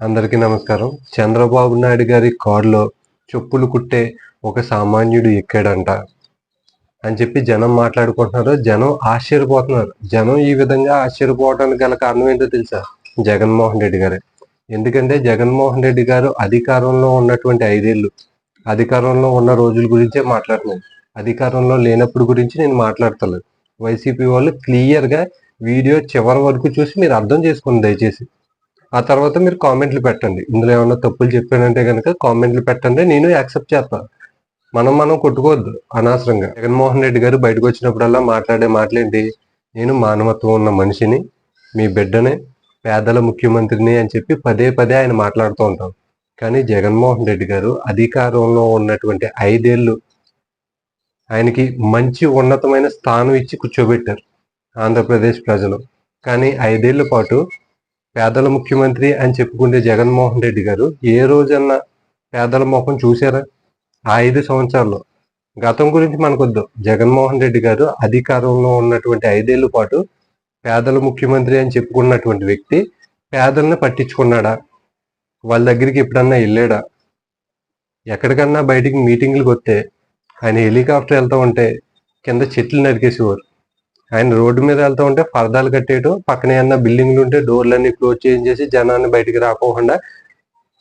అందరికీ నమస్కారం. చంద్రబాబు నాయుడు గారి కారులో చెప్పులు కుట్టే ఒక సామాన్యుడు ఎక్కాడంట అని చెప్పి జనం మాట్లాడుకుంటున్నారు. జనం ఆశ్చర్యపోతున్నారు. జనం ఈ విధంగా ఆశ్చర్యపోవడానికి గల కారణం ఏంటో తెలుసా? జగన్మోహన్ రెడ్డి గారే. ఎందుకంటే జగన్మోహన్ రెడ్డి గారు అధికారంలో ఉన్నటువంటి ఐదేళ్ళు అధికారంలో ఉన్న రోజుల గురించే మాట్లాడుతున్నాను అధికారంలో లేనప్పుడు గురించి నేను మాట్లాడతలేదు. వైసీపీ వాళ్ళు క్లియర్గా వీడియో చివరి వరకు చూసి మీరు అర్థం చేసుకోండి దయచేసి ఆ తర్వాత మీరు కామెంట్లు పెట్టండి. ఇందులో ఏమన్నా తప్పులు చెప్పానంటే కనుక కామెంట్లు పెట్టండి. నేను యాక్సెప్ట్ చేస్తాను మనం మనం కొట్టుకోవద్దు అనవసరంగా. జగన్మోహన్ రెడ్డి గారు బయటకు వచ్చినప్పుడల్లా మాట్లాడే మాటలేంటి? నేను మానవత్వం ఉన్న మనిషిని మీ బిడ్డనే పేదల ముఖ్యమంత్రిని అని చెప్పి పదే పదే ఆయన మాట్లాడుతూ ఉంటాం. కానీ జగన్మోహన్ రెడ్డి గారు అధికారంలో ఉన్నటువంటి ఐదేళ్ళు ఆయనకి మంచి ఉన్నతమైన స్థానం ఇచ్చి కూర్చోబెట్టారు ఆంధ్రప్రదేశ్ ప్రజలు. కానీ ఐదేళ్ళ పాటు పేదల ముఖ్యమంత్రి అని చెప్పుకునే జగన్మోహన్ రెడ్డి గారు ఏ రోజన్నా పేదల ముఖం చూసారా ఆ ఐదు సంవత్సరాల్లో. గతం గురించి మనకొద్దు. జగన్మోహన్ రెడ్డి గారు అధికారంలో ఉన్నటువంటి ఐదేళ్ళ పాటు పేదల ముఖ్యమంత్రి అని చెప్పుకున్నటువంటి వ్యక్తి పేదలను పట్టించుకున్నాడా? వాళ్ళ దగ్గరికి ఎప్పుడన్నా వెళ్ళాడా? ఎక్కడికన్నా బయటికి మీటింగ్లకు వస్తే ఆయన హెలికాప్టర్ వెళ్తూ ఉంటే కింద చెట్లు నరికేసేవారు. ఆయన రోడ్డు మీద వెళ్తా ఉంటే పరదాలు కట్టేయటం పక్కనే అన్న బిల్డింగ్లు ఉంటే డోర్లన్నీ క్లోజ్ చేసి జనాన్ని బయటికి రాకోకుండా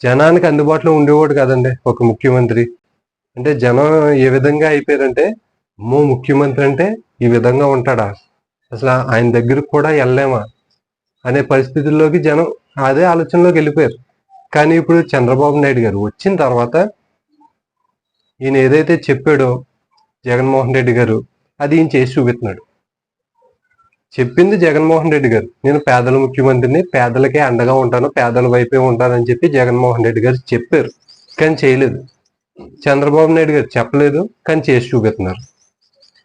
జనానికి అందుబాటులో ఉండేవాడు కదండి ఒక ముఖ్యమంత్రి. అంటే జనం ఏ విధంగా అయిపోయారంటే అమ్మో ముఖ్యమంత్రి అంటే ఈ విధంగా ఉంటాడా? అసలు ఆయన దగ్గరకు కూడా వెళ్ళలేమా? అనే పరిస్థితుల్లోకి జనం అదే ఆలోచనలోకి వెళ్ళిపోయారు. కానీ ఇప్పుడు చంద్రబాబు నాయుడు గారు వచ్చిన తర్వాత ఈయన ఏదైతే చెప్పాడో జగన్మోహన్ రెడ్డి గారు అది ఈయన చేసి చూపిస్తున్నాడు. చెప్పింది జగన్మోహన్ రెడ్డి గారు. నేను పేదల ముఖ్యమంత్రిని పేదలకే అండగా ఉంటాను పేదల వైపే ఉంటానని చెప్పి జగన్మోహన్ రెడ్డి గారు చెప్పారు. కానీ చేయలేదు. చంద్రబాబు నాయుడు గారు చెప్పలేదు కానీ చేసి చూపిస్తున్నారు.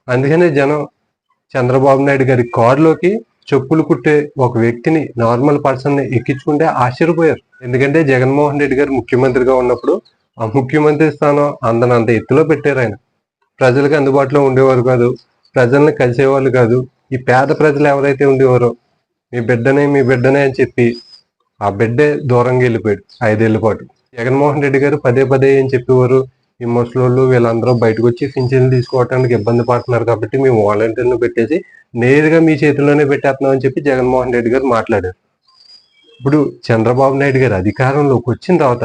అందుకనే జనం చంద్రబాబు నాయుడు గారి కారులోకి చెప్పులు కుట్టే ఒక వ్యక్తిని నార్మల్ పర్సన్ని ఎక్కించుకుంటే ఆశ్చర్యపోయారు. ఎందుకంటే జగన్మోహన్ రెడ్డి గారు ముఖ్యమంత్రిగా ఉన్నప్పుడు ఆ ముఖ్యమంత్రి స్థానం అందనంత ఎత్తులో పెట్టారు ఆయన. ప్రజలకు అందుబాటులో ఉండేవారు కాదు ప్రజల్ని కలిసేవాళ్ళు కాదు ఈ పేద ప్రజలు ఎవరైతే ఉండేవారో మీ బిడ్డనే మీ బిడ్డనే అని చెప్పి ఆ బిడ్డే దూరంగా వెళ్ళిపోయాడు ఐదేళ్ళ పాటు. జగన్మోహన్ రెడ్డి గారు పదే పదే ఏం చెప్పేవారు? ఈ ముసలోళ్ళు వీళ్ళందరూ బయటకు వచ్చి పింఛన్లు తీసుకోవడానికి ఇబ్బంది పడుతున్నారు కాబట్టి మేము వాలంటీర్లు పెట్టేసి నేరుగా మీ చేతిలోనే పెట్టేస్తున్నాం అని చెప్పి జగన్మోహన్ రెడ్డి గారు మాట్లాడారు. ఇప్పుడు చంద్రబాబు నాయుడు గారు అధికారంలోకి వచ్చిన తర్వాత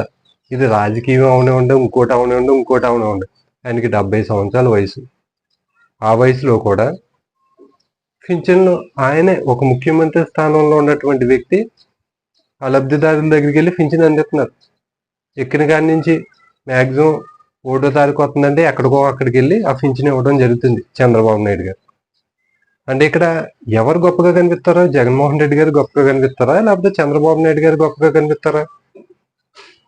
ఇది రాజకీయం అవనివ్వండి ఇంకోటి అవనివ్వండి ఇంకోటి అవనివ్వండి ఆయనకి డెబ్బై సంవత్సరాల వయసు. ఆ వయసులో కూడా పింఛన్లు ఆయనే ఒక ముఖ్యమంత్రి స్థానంలో ఉన్నటువంటి వ్యక్తి ఆ లబ్ధిదారుల దగ్గరికి వెళ్ళి పింఛన్ అందిస్తున్నారు. ఎక్కిన కాడి నుంచి మ్యాక్సిమం ఒకటో తారీఖు వస్తుందంటే ఎక్కడికో అక్కడికి వెళ్ళి ఆ పింఛన్ ఇవ్వడం జరుగుతుంది చంద్రబాబు నాయుడు గారు. అంటే ఇక్కడ ఎవరు గొప్పగా కనిపిస్తారో? జగన్మోహన్ రెడ్డి గారు గొప్పగా కనిపిస్తారా? లేకపోతే చంద్రబాబు నాయుడు గారు గొప్పగా కనిపిస్తారా?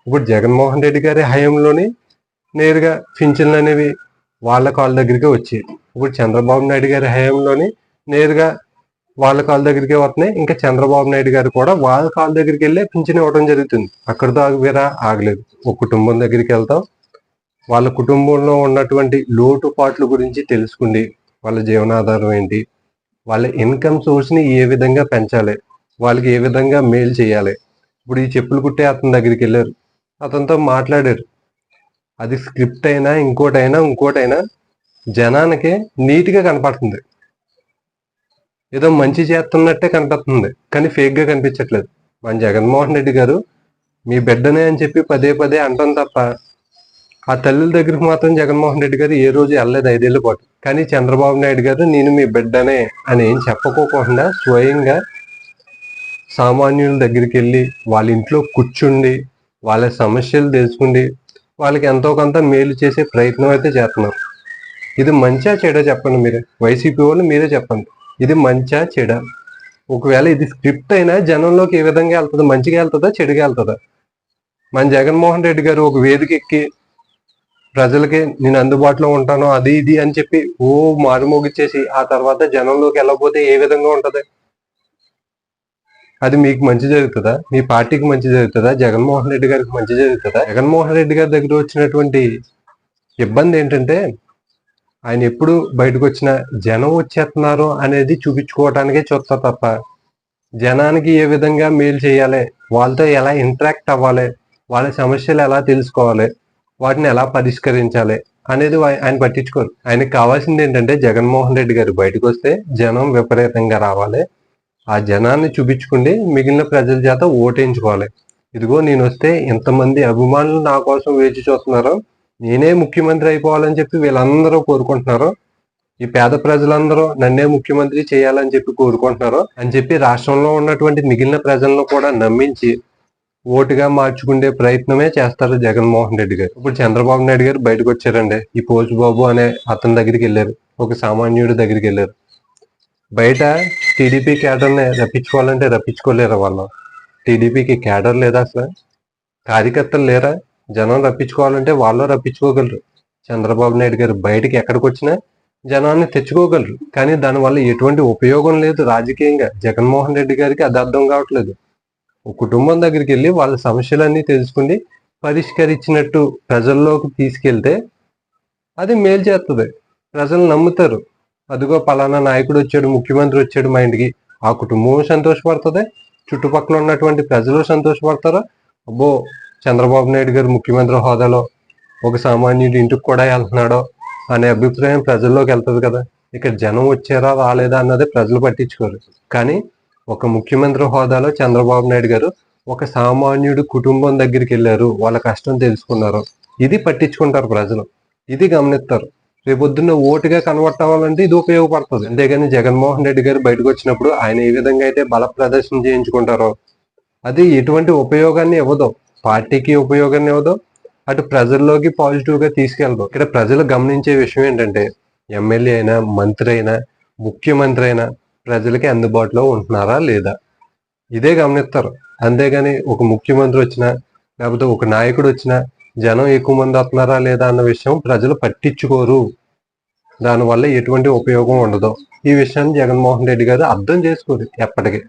ఇప్పుడు జగన్మోహన్ రెడ్డి గారి హయాంలోని నేరుగా పింఛన్లు అనేవి వాళ్ళ కాళ్ళ దగ్గరికి వచ్చాయి. ఇప్పుడు చంద్రబాబు నాయుడు గారి హయాంలోని నేరుగా వాళ్ళ కాళ్ళ దగ్గరికి వస్తున్నాయి. ఇంకా చంద్రబాబు నాయుడు గారు కూడా వాళ్ళ కాళ్ళ దగ్గరికి వెళ్ళి పింఛన్ ఇవ్వడం జరుగుతుంది. అక్కడితో ఆగిరా ఆగలేదు. ఒక కుటుంబం దగ్గరికి వెళ్తాం. వాళ్ళ కుటుంబంలో ఉన్నటువంటి లోటుపాట్ల గురించి తెలుసుకుండి వాళ్ళ జీవనాధారం ఏంటి వాళ్ళ ఇన్కమ్ సోర్స్ని ఏ విధంగా పెంచాలి వాళ్ళకి ఏ విధంగా మేలు చేయాలి. ఇప్పుడు ఈ చెప్పులు కుట్టే అతని దగ్గరికి వెళ్ళారు. అతనితో మాట్లాడారు. అది స్క్రిప్ట్ అయినా ఇంకోటైనా ఇంకోటైనా జనానికి నీట్గా కనపడుతుంది. ఏదో మంచి చేస్తున్నట్టే కనిపిస్తుంది. కానీ ఫేక్గా కనిపించట్లేదు. మన జగన్మోహన్ రెడ్డి గారు మీ బిడ్డనే అని చెప్పి పదే పదే అంటాం తప్ప ఆ తల్లుల దగ్గరికి మాత్రం జగన్మోహన్ రెడ్డి గారు ఏ రోజు వెళ్ళలేదు ఐదేళ్ళ పాటు. కానీ చంద్రబాబు నాయుడు గారు నేను మీ బిడ్డనే అని ఏం చెప్పుకోకుండా స్వయంగా సామాన్యుల దగ్గరికి వెళ్ళి వాళ్ళ ఇంట్లో కూర్చుండి వాళ్ళ సమస్యలు తెలుసుకుండి వాళ్ళకి ఎంతో కొంత మేలు చేసే ప్రయత్నం అయితే చేస్తున్నారు. ఇది మంచిగా చెడో చెప్పండి మీరే? వైసీపీ వాళ్ళు మీరే చెప్పండి. ఇది మంచా చెడ? ఒకవేళ ఇది స్క్రిప్ట్ అయినా జనంలోకి ఏ విధంగా వెళ్తుంది మంచిగా వెళ్తుందా చెడుగా వెళ్తుందా? మన జగన్మోహన్ రెడ్డి గారు ఒక వేదిక ఎక్కి ప్రజలకి నేను అందుబాటులో ఉంటాను అది ఇది అని చెప్పి ఓ మారుమోగిచ్చేసి ఆ తర్వాత జనంలోకి వెళ్ళకపోతే ఏ విధంగా ఉంటుంది? అది మీకు మంచి జరుగుతుందా? మీ పార్టీకి మంచి జరుగుతుందా? జగన్మోహన్ రెడ్డి గారికి మంచి జరుగుతుందా? జగన్మోహన్ రెడ్డి గారి దగ్గర వచ్చినటువంటి ఇబ్బంది ఏంటంటే ఆయన ఎప్పుడు బయటకు వచ్చిన జనం వచ్చేస్తున్నారు అనేది చూపించుకోవటానికే చూస్తారు తప్ప జనానికి ఏ విధంగా మేలు చేయాలి వాళ్ళతో ఎలా ఇంటరాక్ట్ అవ్వాలి వాళ్ళ సమస్యలు ఎలా తెలుసుకోవాలి వాటిని ఎలా పరిష్కరించాలి అనేది ఆయన పట్టించుకోరు. ఆయనకు కావాల్సింది ఏంటంటే జగన్మోహన్ రెడ్డి గారు బయటకు వస్తే జనం విపరీతంగా రావాలి. ఆ జనాన్ని చూపించుకుండి మిగిలిన ప్రజల చేత ఓటేయించుకోవాలి. ఇదిగో నేను వస్తే ఇంతమంది అభిమానులు నా కోసం వేచి చూస్తున్నారు. నేనే ముఖ్యమంత్రి అయిపోవాలని చెప్పి వీళ్ళందరూ కోరుకుంటున్నారు. ఈ పేద ప్రజలందరూ నన్నే ముఖ్యమంత్రి చేయాలని చెప్పి కోరుకుంటున్నారు అని చెప్పి రాష్ట్రంలో ఉన్నటువంటి మిగిలిన ప్రజలను కూడా నమ్మించి ఓటుగా మార్చుకునే ప్రయత్నమే చేస్తారు జగన్మోహన్ రెడ్డి గారు. ఇప్పుడు చంద్రబాబు నాయుడు గారు బయటకు వచ్చారండి. ఈ పోస్ట్ బాబు అనే అతని దగ్గరికి వెళ్ళారు. ఒక సామాన్యుడి దగ్గరికి వెళ్ళారు. బయట టీడీపీ క్యాడర్ని రప్పించుకోవాలంటే రప్పించుకోలేరు వాళ్ళు. టీడీపీకి క్యాడర్ లేదా అసలు కార్యకర్తలు లేరా? జనం రప్పించుకోవాలంటే వాళ్ళు రప్పించుకోగలరు. చంద్రబాబు నాయుడు గారు బయటకి ఎక్కడికి వచ్చినా జనాన్ని తెచ్చుకోగలరు. కానీ దానివల్ల ఎటువంటి ఉపయోగం లేదు రాజకీయంగా. జగన్మోహన్ రెడ్డి గారికి అది అర్థం కావట్లేదు. ఒక కుటుంబం దగ్గరికి వెళ్ళి వాళ్ళ సమస్యలన్నీ తెలుసుకుని పరిష్కరించినట్టు ప్రజల్లోకి తీసుకెళ్తే అది మేలు చేస్తుంది. ప్రజలు నమ్ముతారు. అదిగో పలానా నాయకుడు వచ్చాడు ముఖ్యమంత్రి వచ్చాడు మా ఇంటికి. ఆ కుటుంబం సంతోషపడుతుంది. చుట్టుపక్కల ఉన్నటువంటి ప్రజలు సంతోషపడతారు? అబ్బో చంద్రబాబు నాయుడు గారు ముఖ్యమంత్రి హోదాలో ఒక సామాన్యుడి ఇంటికి కూడా వెళ్తున్నాడో అనే అభిప్రాయం ప్రజల్లోకి వెళ్తుంది కదా. ఇక్కడ జనం వచ్చారా రాలేదా అన్నది ప్రజలు పట్టించుకోరు. కానీ ఒక ముఖ్యమంత్రి హోదాలో చంద్రబాబు నాయుడు గారు ఒక సామాన్యుడి కుటుంబం దగ్గరికి వెళ్ళారు వాళ్ళ కష్టం తెలుసుకున్నారు. ఇది పట్టించుకుంటారు ప్రజలు. ఇది గమనిస్తారు. రేపొద్దున్న ఓటుగా కన్వర్ట్ అవ్వాలంటే ఇది ఉపయోగపడుతుంది. అంతేగాని జగన్మోహన్ రెడ్డి గారు బయటకు వచ్చినప్పుడు ఆయన ఏ విధంగా అయితే బల ప్రదర్శన చేయించుకుంటారో అది ఎటువంటి ఉపయోగాన్ని ఇవ్వదు. పార్టీకి ఉపయోగాన్ని ఇవ్వదు అటు ప్రజల్లోకి పాజిటివ్గా తీసుకెళ్ళదు ఇక్కడ ప్రజలు గమనించే విషయం ఏంటంటే ఎమ్మెల్యే అయినా మంత్రి అయినా ముఖ్యమంత్రి అయినా ప్రజలకి అందుబాటులో ఉంటున్నారా లేదా? ఇదే గమనిస్తారు. అంతేగాని ఒక ముఖ్యమంత్రి వచ్చినా లేకపోతే ఒక నాయకుడు వచ్చినా జనం ఎక్కువ మంది వస్తున్నారా లేదా అన్న విషయం ప్రజలు పట్టించుకోరు. దానివల్ల ఎటువంటి ఉపయోగం ఉండదు. ఈ విషయాన్ని జగన్మోహన్ రెడ్డి గారు అర్థం చేసుకోరు ఎప్పటికీ.